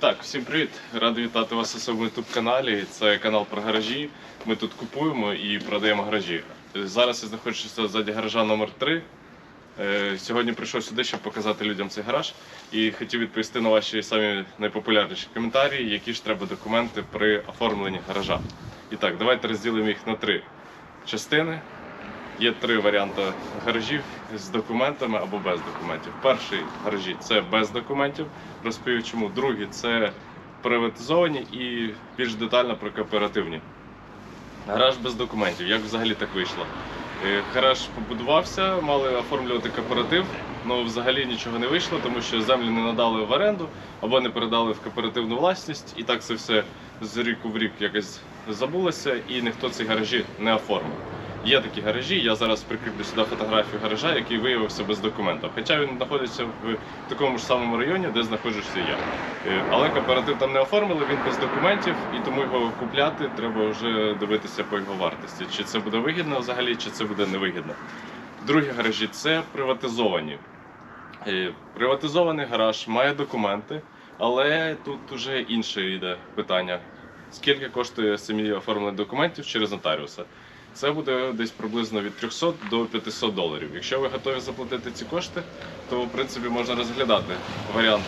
Так, всім привіт! Радий вітати вас у своєму youtube каналі. Це канал про гаражі. Ми тут купуємо і продаємо гаражі. Зараз я знаходжуся ззаді гаража номер 3 Е, Сьогодні прийшов сюди, щоб показати людям цей гараж і хотів відповісти на ваші самі найпопулярніші коментарі, які ж треба документи при оформленні гаража. І так, давайте розділимо їх на три частини. Є три варіанти гаражів з документами або без документів. Перший гаражі це без документів. Розповів чому. Другий це приватизовані і більш детально про кооперативні. Гараж без документів. Як взагалі так вийшло? Е, Гараж побудувався, мали оформлювати кооператив, але взагалі нічого не вийшло, тому що землю не надали в оренду або не передали в кооперативну власність. І так це все з ріку в рік якось забулося, і ніхто ці гаражі не оформив. Є такі гаражі, я зараз прикріплю сюди фотографію гаража, який виявився без документів. Хоча він знаходиться в такому ж самому районі, де знаходжуся я. Е, Але кооператив там не оформили, він без документів, і тому його купляти треба вже дивитися по його вартості. Чи це буде вигідно взагалі, чи це буде невигідно. Другі гаражі це приватизовані. Е, Приватизований гараж має документи, але тут вже інше йде питання. Скільки коштує самі оформлення документів через нотаріуса? Це буде десь приблизно від 300 до 500 доларів. Якщо ви готові заплатити ці кошти, то в принципі можна розглядати варіант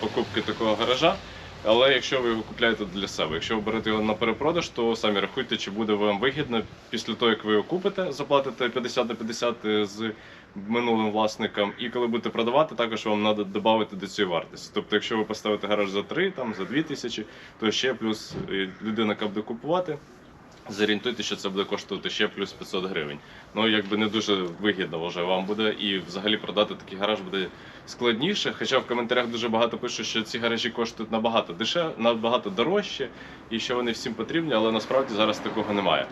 покупки такого гаража. Але якщо ви його купляєте для себе, якщо ви берете його на перепродаж, то самі рахуйте, чи буде вам вигідно після того, як ви його купите, заплатите 50 на 50 з минулим власником, і коли будете продавати, також вам треба додати до цієї вартості. Тобто, якщо ви поставите гараж за 3, там за 2 тисячі, то ще плюс е, людина, яка буде купувати, зорієнтуйте, що це буде коштувати ще плюс 500 гривень. Ну якби не дуже вигідно вже вам буде, і взагалі продати такий гараж буде складніше. Хоча в коментарях дуже багато пишуть, що ці гаражі коштують набагато дешев, набагато дорожче, і що вони всім потрібні, але насправді зараз такого немає.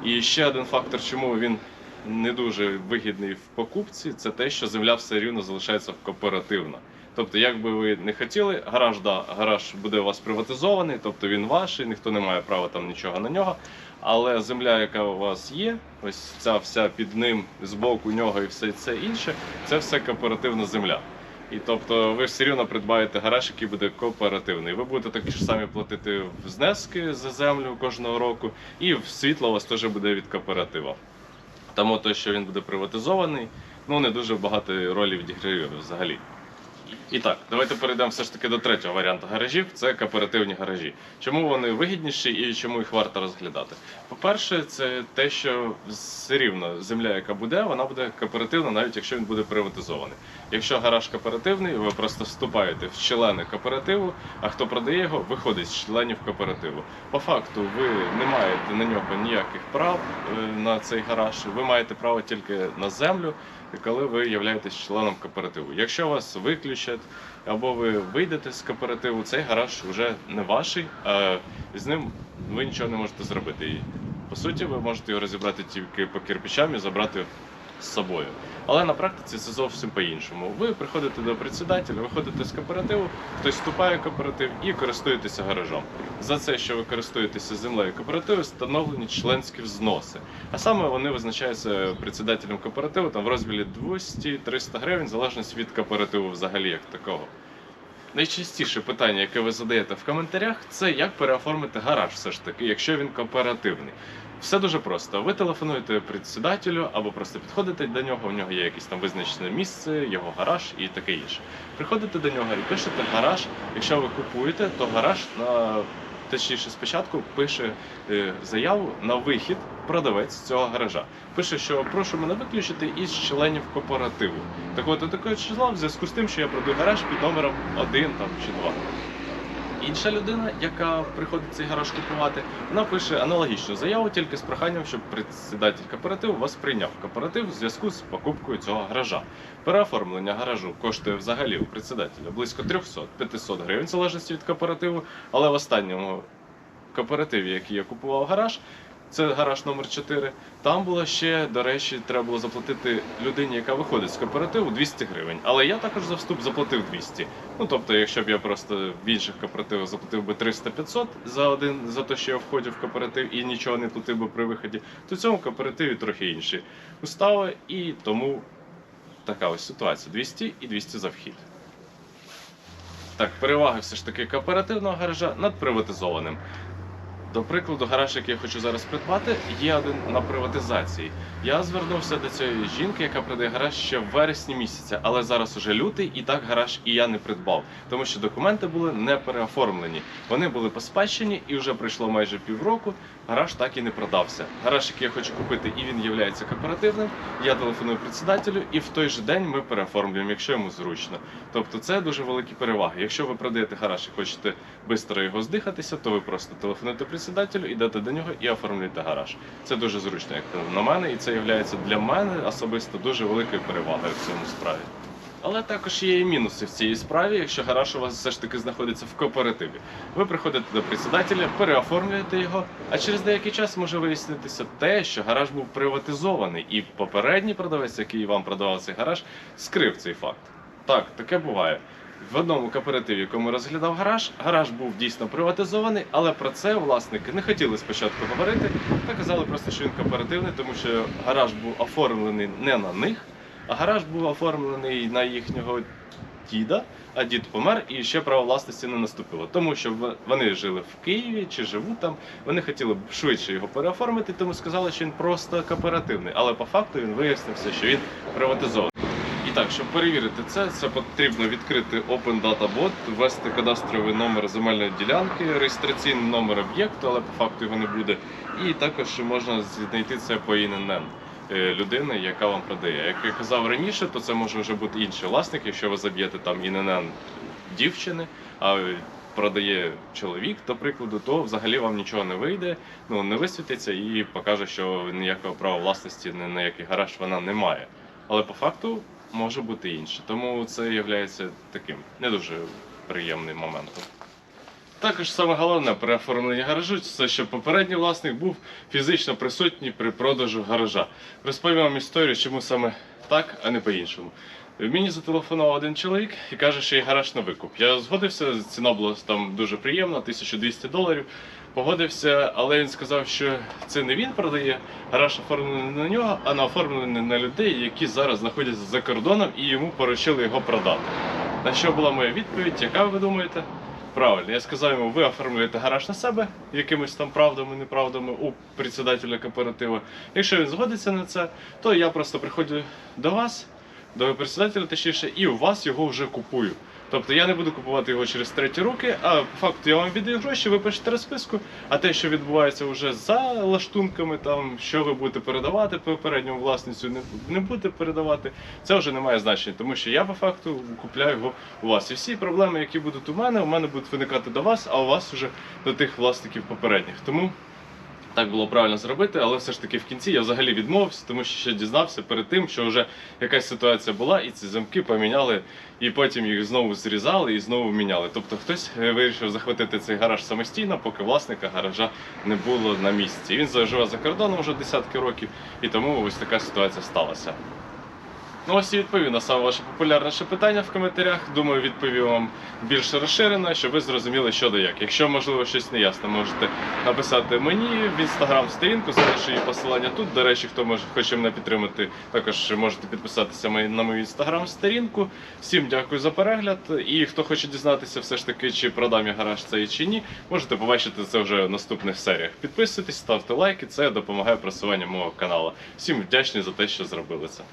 І ще один фактор, чому він не дуже вигідний в покупці, це те, що земля все рівно залишається кооперативна. Тобто, як би ви не хотіли, гараж, да, гараж буде у вас приватизований, тобто він ваш, і ніхто не має права там нічого на нього. Але земля, яка у вас є, ось ця вся під ним, з боку нього і все це інше, це все кооперативна земля. І тобто ви все рівно придбаєте гараж, який буде кооперативний. Ви будете такі ж самі платити в знески за землю кожного року, і в світло у вас теж буде від кооператива. Тому те, що він буде приватизований, ну не дуже багато ролі відіграє взагалі. І так, давайте перейдемо все ж таки до третього варіанту гаражів. Це кооперативні гаражі. Чому вони вигідніші і чому їх варто розглядати? По-перше, це те, що все рівно земля, яка буде, вона буде кооперативна, навіть якщо він буде приватизований. Якщо гараж кооперативний, ви просто вступаєте в члени кооперативу, а хто продає його, виходить з членів кооперативу. По факту, ви не маєте на нього ніяких прав е, на цей гараж. Ви маєте право тільки на землю, коли ви являєтесь членом кооперативу. Якщо вас виключать або ви вийдете з кооперативу, цей гараж вже не ваший, а з ним ви нічого не можете зробити. І, по суті, ви можете його розібрати тільки по кирпичам і забрати з собою. Але на практиці це зовсім по-іншому. Ви приходите до председателя, виходите з кооперативу, хтось вступає в кооператив і користуєтеся гаражом. За це, що ви користуєтеся землею кооперативу, встановлені членські взноси. А саме вони визначаються председателем кооперативу там в розмірі 200-300 гривень, в залежності від кооперативу взагалі як такого. Найчастіше питання, яке ви задаєте в коментарях, це як переоформити гараж, все ж таки, якщо він кооперативний. Все дуже просто. Ви телефонуєте председателю або просто підходите до нього, у нього є якесь там визначене місце, його гараж і таке інше. Приходите до нього і пишете гараж. Якщо ви купуєте, то гараж на точніше спочатку пише е, заяву на вихід продавець цього гаража. Пише, що прошу мене виключити із членів кооперативу. Так от таке число в зв'язку з тим, що я продаю гараж під номером 1 там чи 2. Інша людина, яка приходить цей гараж купувати, вона пише аналогічну заяву тільки з проханням, щоб председатель кооперативу вас прийняв в кооператив в зв'язку з покупкою цього гаража. Переоформлення гаражу коштує взагалі у председателя близько 300-500 гривень, в залежності від кооперативу, але в останньому кооперативі, який я купував гараж, це гараж номер 4 Там було ще, до речі, треба було заплатити людині, яка виходить з кооперативу, 200 гривень. Але я також за вступ заплатив 200. Ну тобто, якщо б я просто в інших кооперативах заплатив би 300-500 за один за те, що я входив в кооператив і нічого не платив би при виході, то в цьому кооперативі трохи інші устави, і тому така ось ситуація: 200 і 200 за вхід. Так, переваги все ж таки кооперативного гаража над приватизованим. До прикладу, гараж, який я хочу зараз придбати, є один на приватизації. Я звернувся до цієї жінки, яка продає гараж ще в вересні місяця, але зараз уже лютий, і так гараж і я не придбав, тому що документи були не переоформлені. Вони були поспадщені, і вже пройшло майже півроку. Гараж так і не продався. Гараж, який я хочу купити, і він є кооперативним. Я телефоную председателю, і в той же день ми переоформлюємо, якщо йому зручно. Тобто це дуже великі переваги. Якщо ви продаєте гараж і хочете швидко його здихатися, то ви просто телефонуєте председателю, йдете до нього і оформлюєте гараж. Це дуже зручно, як на мене, і це є для мене особисто дуже великою перевагою в цьому справі. Але також є і мінуси в цій справі, якщо гараж у вас все ж таки знаходиться в кооперативі. Ви приходите до председателя, переоформлюєте його, а через деякий час може вияснитися те, що гараж був приватизований, і попередній продавець, який вам продавав цей гараж, скрив цей факт. Так, таке буває. В одному кооперативі, якому розглядав гараж, гараж був дійсно приватизований, але про це власники не хотіли спочатку говорити, та казали просто, що він кооперативний, тому що гараж був оформлений не на них, а гараж був оформлений на їхнього діда, а дід помер і ще право власності не наступило. Тому що вони жили в Києві чи живуть там, вони хотіли б швидше його переоформити, тому сказали, що він просто кооперативний. Але по факту він вияснився, що він приватизований. Так, щоб перевірити це, це потрібно відкрити Open Data Bot, ввести кадастровий номер земельної ділянки, реєстраційний номер об'єкту, але по факту його не буде. І також можна знайти це по ІНН е, людини, яка вам продає. Як я казав раніше, то це може вже бути інший власник, якщо ви заб'єте там ІНН дівчини, а продає чоловік, до прикладу, то взагалі вам нічого не вийде, ну не висвітиться і покаже, що ніякого права власності на який гараж вона не має. Але по факту може бути інше. Тому це є таким не дуже приємним моментом. Також саме головне при оформленні гаражу це щоб попередній власник був фізично присутній при продажу гаража. Розповім вам історію, чому саме так, а не по-іншому. Мені зателефонував один чоловік і каже, що є гараж на викуп. Я згодився, ціна була там дуже приємна, 1200 доларів. Погодився, але він сказав, що це не він продає, гараж оформлений на нього, а на оформлений на людей, які зараз знаходяться за кордоном і йому поручили його продати. На що була моя відповідь? Яка ви думаєте? Правильно, я сказав йому, ви оформлюєте гараж на себе якимись там правдами, неправдами у председателя кооперативу. Якщо він згодиться на це, то я просто приходжу до вас, до председателя точніше, і у вас його вже купую. Тобто я не буду купувати його через треті руки, а по факту я вам віддаю гроші, ви пишете розписку, а те, що відбувається вже за лаштунками, там що ви будете передавати попередньому власницю, не, не будете передавати, це вже не має значення, тому що я по факту купляю його у вас. І всі проблеми, які будуть у мене, у мене будуть виникати до вас, а у вас вже до тих власників попередніх. Тому так було правильно зробити, але все ж таки в кінці я взагалі відмовився, тому що ще дізнався перед тим, що вже якась ситуація була, і ці замки поміняли, і потім їх знову зрізали і знову міняли. Тобто хтось е, вирішив захватити цей гараж самостійно, поки власника гаража не було на місці. Він живе за кордоном вже десятки років, і тому ось така ситуація сталася. Ну ось і відповів на саме ваше популярніше питання в коментарях. Думаю, відповів вам більш розширено, щоб ви зрозуміли, що до як. Якщо можливо щось не ясно, можете написати мені в інстаграм-сторінку, залишу її посилання тут. До речі, хто може хоче мене підтримати, також можете підписатися на мою інстаграм-сторінку. Всім дякую за перегляд. І хто хоче дізнатися, все ж таки, чи продам я гараж цей чи ні, можете побачити це вже в наступних серіях. Підписуйтесь, ставте лайки, це допомагає просуванню мого каналу. Всім вдячний за те, що зробили це.